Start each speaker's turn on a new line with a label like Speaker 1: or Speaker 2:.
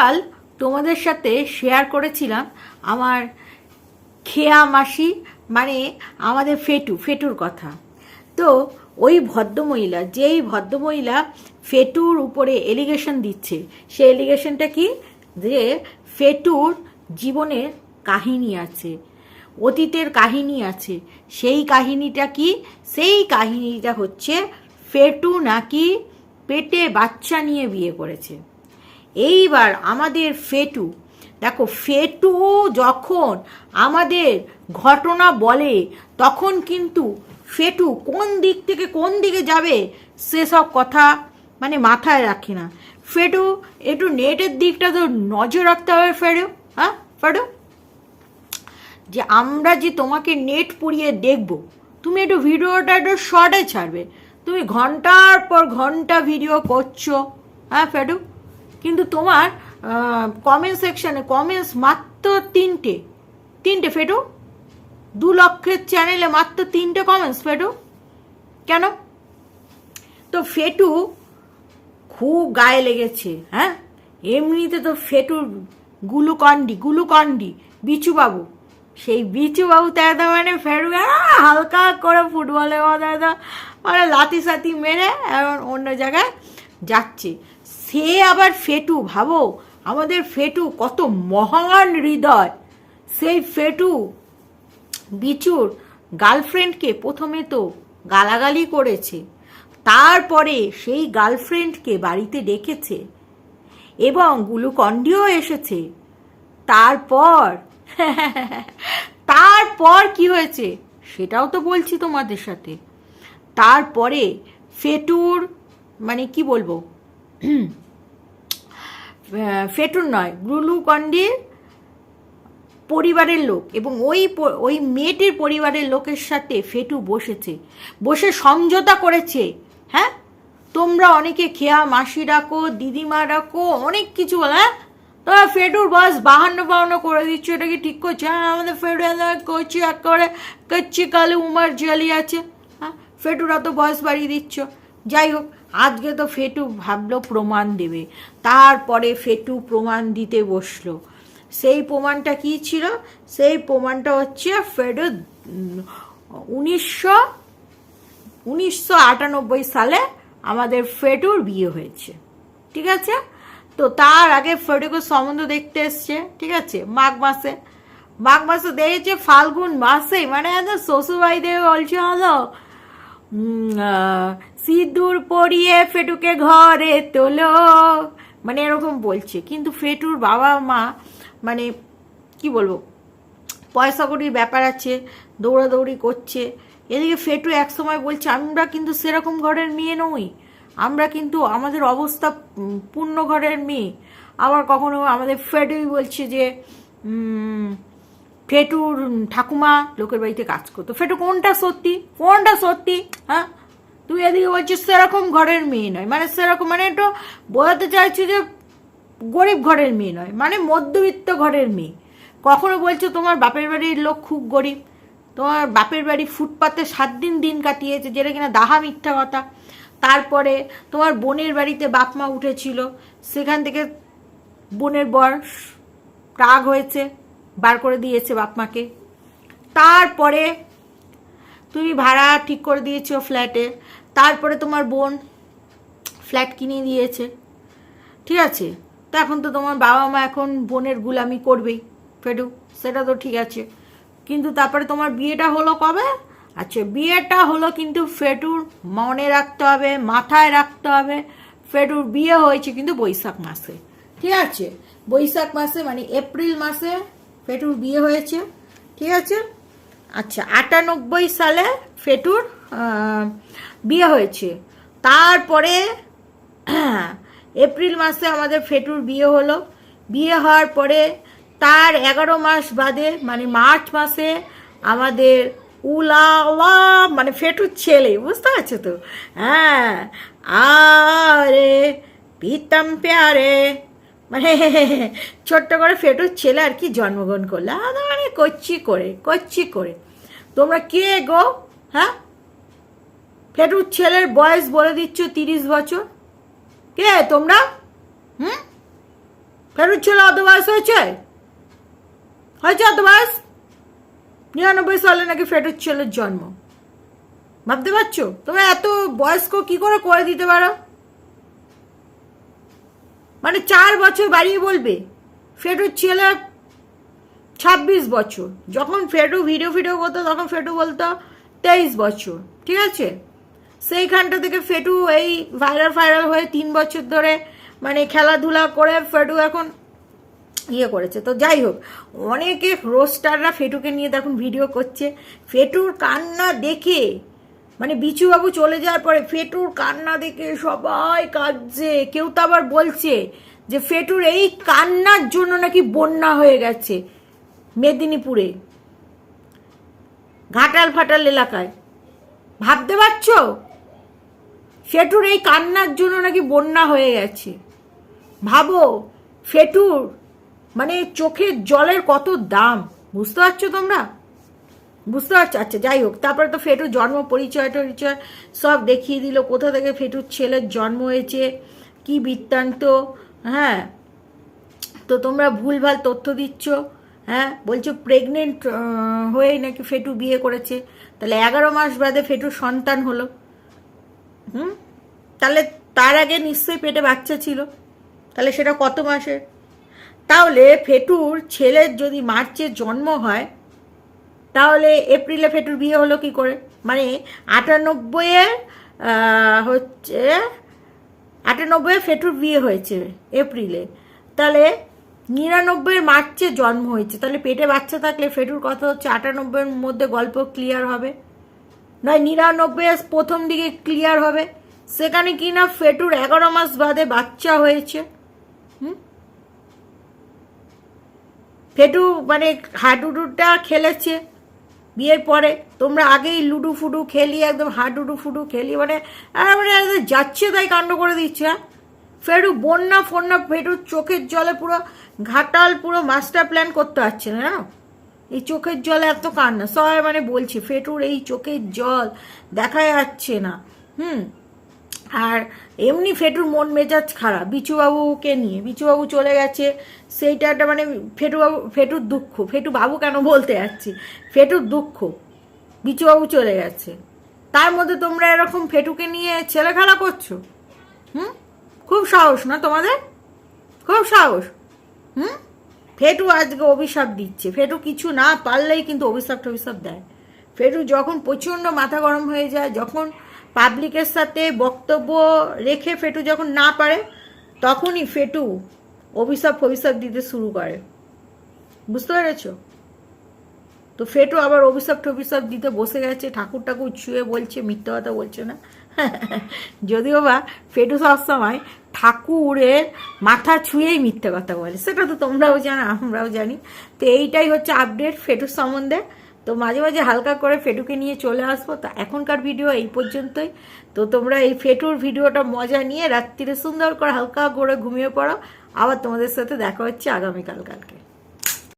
Speaker 1: গতকাল তোমাদের সাথে শেয়ার করেছিলাম আমার খেয়া মাসি মানে আমাদের ফেটু, ফেটুর কথা। তো ওই ভদ্রমহিলা, যেই ভদ্রমহিলা ফেটুর উপরে এলিগেশন দিচ্ছে, সেই এলিগেশনটা কি? যে ফেটুর জীবনের কাহিনী আছে, অতীতের কাহিনী আছে। সেই কাহিনীটা কি? সেই কাহিনীটা হচ্ছে ফেটু নাকি পেটে বাচ্চা নিয়ে বিয়ে করেছে। এইবার আমাদের ফেটু, দেখো ফেটু যখন আমাদের ঘটনা বলে, তখন কিন্তু ফেটু কোন দিক থেকে কোন দিকে যাবে সেসব কথা মানে মাথায় রাখে না। ফেটু, একটু নেটের দিকটা তো নজর রাখতে হবে ফেটু হ্যাঁ ফেটু? যে আমরা যে তোমাকে নেট পুড়িয়ে দেখব, তুমি একটু ভিডিওটা একটু শর্টে ছাড়বে। তুমি ঘণ্টার পর ঘণ্টা ভিডিও করছ হ্যাঁ ফেডু কিন্তু তোমার কমেন্ট সেকশনে কমেন্টস মাত্র তিনটে। তিনটে ফেটু? দু লক্ষের চ্যানেলে মাত্র তিনটে কমেন্টস ফেটু। কেন? তো ফেটু খুব গায়ে লেগেছে হ্যাঁ? এমনিতে তো ফেটুর গুলুকন্ডি গুলুকন্ডি বিচুবাবু। সেই বিচুবাবু তো একদম মানে আহ, হালকা করে ফুটবলের মতো মানে লাতি সাতি মেরে এখন অন্য জায়গায় যাচ্ছে। সে আবার ফেটু, ভাবো? আমাদের ফেটু কত মহান হৃদয়। সেই ফেটু, বিচুর গার্লফ্রেন্ডকে প্রথমে তো গালাগালি করেছে, তারপরে সেই গার্লফ্রেন্ডকে বাড়িতে ডেকেছে এবং গ্লুকন্ডিও এসেছে। তারপর তারপর কি হয়েছে সেটাও তো বলছি তোমাদের সাথে। তারপরে ফেটুর মানে কি বলব? ফেটুর নয় গ্লুকন্ডির পরিবারের লোক এবং ওই ওই মেয়েটির পরিবারের লোকের সাথে ফেটু বসেছে, বসে সমঝোতা করেছে হ্যাঁ? তোমরা অনেকে খেয়া মাসি ডাকো, দিদিমা ডাকো, অনেক কিছু হ্যাঁ? তোমরা ফেটুর বয়স বাহান্ন বাহান্ন করে দিচ্ছ, এটা কি ঠিক করছে? হ্যাঁ আমাদের ফেটু একদম কচি একেবারে কচ্ছি কালে উমার জালি আছে হ্যাঁ? ফেটুরা তো বয়স বাড়িয়ে দিচ্ছ, যাই হোক। আজকে তো ফেটু ভাবলো প্রমাণ দেবে। তারপরে ফেটু প্রমাণ দিতে বসল। সেই প্রমাণটা কি ছিল? সেই প্রমাণটা হচ্ছে ফেডো উনিশশো উনিশশো আটানব্বই সালে আমাদের ফেটুর বিয়ে হয়েছে। ঠিক আছে? তো তার আগে ফেটুকে সম্বন্ধ দেখতে এসছে। ঠিক আছে? মাঘ মাসে। মাঘ মাসে দেখেছে, ফাল্গুন মাসে মানে শ্বশুরবাড়িতে বলছে হলো সিঁদুর পরিয়ে ফেটুকে ঘরে তোলো। মানে এরকম বলছে। কিন্তু ফেটুর বাবা মা মানে কি বলব, পয়সা কড়ির ব্যাপার আছে, দৌড়াদৌড়ি করছে। এদিকে ফেটু এক সময় বলছে, আমরা কিন্তু সেরকম ঘরের মেয়ে নই। আমরা কিন্তু আমাদের অবস্থা পূর্ণ ঘরের মেয়ে। আবার কখনো আমাদের ফেটুই বলছে যে ফেটুর ঠাকুমা লোকের বাড়িতে কাজ করতো। ফেটু, কোনটা সত্যি? কোনটা সত্যি? হ্যাঁ? তুই এদিকে বলছিস সেরকম ঘরের মেয়ে নয়। মানে সেরকম মানে একটু বোঝাতে চাইছি যে গরিব ঘরের মেয়ে নয় মানে মধ্যবিত্ত ঘরের মেয়ে। কখনো বলছো তোমার বাপের বাড়ির লোক খুব গরিব? তোমার বাপের বাড়ি ফুটপাতে সাত দিন দিন কাটিয়েছে, যেটা কিনা দাহা মিথ্যা কথা। তারপরে তোমার বোনের বাড়িতে বাপ মা উঠেছিল, সেখান থেকে বোনের বর রাগ হয়েছে। বার করে দিয়েছে বাপ মাকে তারপরে তুমি ভাড়া ঠিক করে দিয়েছ ফ্ল্যাটে। তারপরে তোমার বোন ফ্ল্যাট কিনে দিয়েছে। ঠিক আছে? তো এখন তো তোমার বাবা মা এখন বোনের গুলামি করবেই। ফেডু, সেটা তো ঠিক আছে। কিন্তু তারপরে তোমার বিয়েটা হলো কবে? আচ্ছা বিয়েটা হলো কিন্তু ফেটুর মনে রাখতে হবে, মাথায় রাখতে হবে। ফেটুর বিয়ে হয়েছে কিন্তু বৈশাখ মাসে। ঠিক আছে? বৈশাখ মাসে মানে এপ্রিল মাসে ফেটুর বিয়ে হয়েছে, ঠিক আছে? আচ্ছা আটানব্বই সালে ফেটুর বিয়ে হয়েছে। তারপরে এপ্রিল মাসে আমাদের ফেটুর বিয়ে হলো। বিয়ে হওয়ার পরে তার এগারো মাস বাদে মানে মার্চ মাসে আমাদের উলা উলা মানে ফেটুর ছেলে, বুঝতে পারছ তো? হ্যাঁ। আরে পিতম প্যারে। মানে ছোট্ট করে ফেটুর ছেলে আর কি জন্মগ্রহণ করল। মানে কচ্ছি করে কচ্ছি করে। তোমরা কে গো? হ্যাঁ? ফেটুর ছেলের বয়স বলে দিচ্ছ তিরিশ বছর। কে? তোমরা? হুম? ফেরুর ছেলে অত বয়স হয়েছে? হয়েছে অত বয়স? নিরানব্বই সালে নাকি ফেটুর ছেলের জন্ম। ভাবতে পারছ? তোমরা এত বয়স্ক কি করে করে দিতে পারো? মানে চার বছর বাড়িয়ে বলবে। ফেটুর ছেলে ছাব্বিশ বছর। যখন ফেটু ভিডিও ফিডিও করতো, তখন ফেটু বলতো তেইশ বছর। ঠিক আছে? সেইখানটা থেকে ফেটু এই ভাইরাল ফাইরাল হয়ে তিন বছর ধরে মানে খেলাধুলা করে ফেটু এখন ইয়ে করেছে। তো যাই হোক, অনেকে রোস্টাররা ফেটুকে নিয়ে দেখুন ভিডিও করছে। ফেটুর কান্না দেখে মানে বিচুবাবু চলে যাওয়ার পরে ফেটুর কান্না দেখে সবাই কাঁদছে। কেউ তো আবার বলছে যে ফেটুর এই কান্নার জন্য নাকি বন্যা হয়ে গেছে মেদিনীপুরে, ঘাটাল ফাটাল এলাকায়। ভাবতে পারছ? ফেটুর এই কান্নার জন্য নাকি বন্যা হয়ে গেছে। ভাবো, ফেটুর মানে চোখের জলের কত দাম, বুঝতে পারছ তোমরা? বুঝতে পারছ আচ্ছা যাই হোক, তারপরে তো ফেটুর জন্ম, পরিচয় টরিচয় সব দেখিয়ে দিল, কোথা থেকে ফেটুর ছেলের জন্ম হয়েছে, কি বৃত্তান্ত হ্যাঁ তো তোমরা ভুলভাল তথ্য দিচ্ছ হ্যাঁ বলছো প্রেগনেন্ট হয়ে নাকি ফেটু বিয়ে করেছে, তাহলে এগারো মাস বাদে ফেটুর সন্তান হলো, হুম, তাহলে তার আগে নিশ্চয়ই পেটে বাচ্চা ছিল, তাহলে সেটা কত মাসে তাহলে ফেটুর ছেলের যদি মার্চে জন্ম হয় তাহলে এপ্রিলে ফেটুর বিয়ে হলো কি করে? মানে আটানব্বইয়ে হচ্ছে, আটানব্বইয়ে ফেটুর বিয়ে হয়েছে এপ্রিলে। তাহলে নিরানব্বইয়ের মার্চে জন্ম হয়েছে। তাহলে পেটে বাচ্চা থাকলে ফেটুর কথা হচ্ছে আটানব্বইয়ের মধ্যে গল্প ক্লিয়ার হবে। নয় নিরানব্বই প্রথম দিকে ক্লিয়ার হবে। সেখানে কি না ফেটুর এগারো মাস বাদে বাচ্চা হয়েছে। হুম? ফেটু মানে হাডুডুটা খেলেছে। বিয়ের পরে তোমরা আগেই লুডু ফুডু খেলি, একদম হাডুডু ফুডু খেলি মানে মানে যাচ্ছে তাই কাণ্ড করে দিচ্ছে হ্যাঁ? ফেটু বন্যা ফন্যা ফেরু চোখের জলে পুরো ঘাটাল, পুরো মাস্টার প্ল্যান করতে পারছে না, জানো? এই চোখের জল এত কান্না, সবাই মানে বলছে, ফেটুর এই চোখের জল দেখা যাচ্ছে না, হুম? আর এমনি ফেটুর মন মেজাজ খারাপ, বিচুবাবুকে নিয়ে। বিচুবাবু চলে গেছে, সেইটা একটা মানে ফেটুবাবু, ফেটুর দুঃখ। ফেটু বাবু কেন বলতে যাচ্ছি? ফেটুর দুঃখ। বিচুবাবু চলে গেছে। তার মধ্যে তোমরা এরকম ফেটুকে নিয়ে ছেলে খেলা করছ? হুম? খুব সাহস না তোমাদের? খুব সাহস। হুম? ফেটু আজকে অভিশাপ দিচ্ছে। ফেটু কিছু না পারলেই কিন্তু অভিশাপ টভিশাপ দেয়। ফেটু যখন প্রচণ্ড মাথা গরম হয়ে যায়, যখন পাবলিকের সাথে বক্তব্য রেখে ফেটু যখন না পারে, তখনই ফেটু অভিশাপ ফভিশাপ দিতে শুরু করে। বুঝতে পেরেছ? তো ফেটু আবার অভিশাপ টভিশাপ দিতে বসে গেছে ঠাকুর ঠাকুর ছুঁয়ে বলছে, মিথ্যা কথা বলছে না। যদিও বা ফেটু সবসময় ঠাকুরের মাথা ছুঁয়েই মিথ্যে কথা বলে। সেটা তো তোমরাও জানো, আমরাও জানি। তো এইটাই হচ্ছে আপডেট ফেটুর সম্বন্ধে। তো মাঝে মাঝে হালকা করে ফেটুকে নিয়ে চলে আসব। তা এখনকার ভিডিও এই পর্যন্তই। তো তোমরা এই ফেটুর ভিডিওটা মজা নিয়ে রাত্রিরে সুন্দর করে হালকা করে ঘুমিয়ে পড়ো। আবার তোমাদের সাথে দেখা হচ্ছে আগামীকাল কালকে।